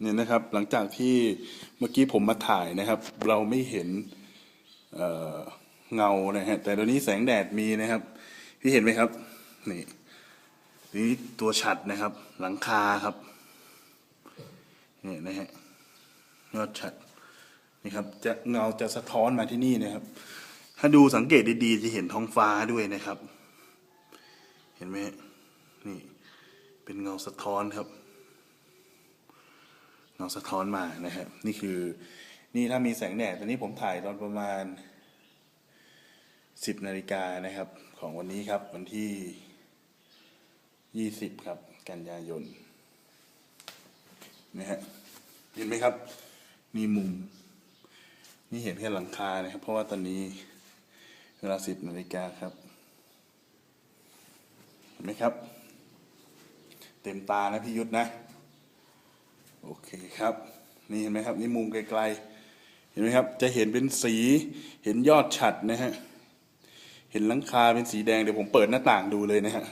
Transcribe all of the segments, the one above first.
เนี่ยนะครับหลังจากที่เมื่อกี้ผมมาถ่ายนะครับ เราไม่เห็นเเงานะฮะแต่ตอนนี้แสงแดดมีนะครับ พี่เห็นไหมครับ นี่นี่ตัวฉัดนะครับ หลังคาครับนี่นะฮะยอดฉัดนี่ครับจะเงาจะสะท้อนมาที่นี่นะครับ ถ้าดูสังเกตดีๆ จะเห็นท้องฟ้าด้วยนะครับ เห็นไหมนี่เป็นเงาสะท้อนครับ เงสะท้อนมานะครับนี่คือนี่ถ้ามีแสงแดดตอนนี้ผมถ่ายตอนประมาณสิบนาฬิกานะครับ ของวันนี้ครับ วันที่ยี่สิบครับ กันยายนนะฮะเห็นไหมครับ นี่มุม นี่เห็นแค่หลังคานะครับ เพราะว่าตอนนี้เวลาสิบนาฬิกาครับเห็นไหมครับ เต็มตานะพี่ยุทธนะ โอเคครับ นี่เห็นไหมครับ นี่มุมไกลๆ เห็นไหมครับ จะเห็นเป็นสี เห็นยอดฉัดนะฮะ เห็นหลังคาเป็นสีแดง เดี๋ยวผมเปิดหน้าต่างดูเลยนะฮะ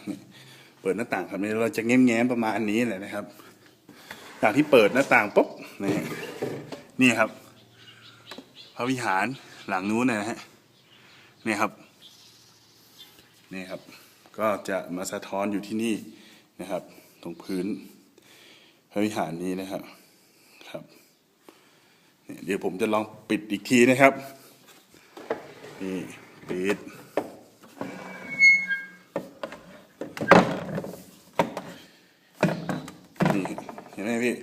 เปิดหน้าต่างครับนี่เราจะแง้มๆประมาณนี้แหละนะครับจากที่เปิดหน้าต่างปุ๊บ นี่นี่ครับ พระวิหารหลังนู้นนะฮะ นี่ครับ นี่ครับ ก็จะมาสะท้อนอยู่ที่นี่นะครับ ตรงพื้น พระวิหารนี้นะครับครับ เดี๋ยวผมจะลองปิดอีกทีนะครับ นี่ปิด นี่เห็นไหมพี่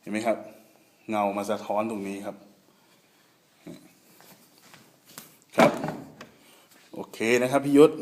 เห็นไหมครับ เงามาสะท้อนตรงนี้ครับ ครับ โอเคนะครับพี่ยุทธ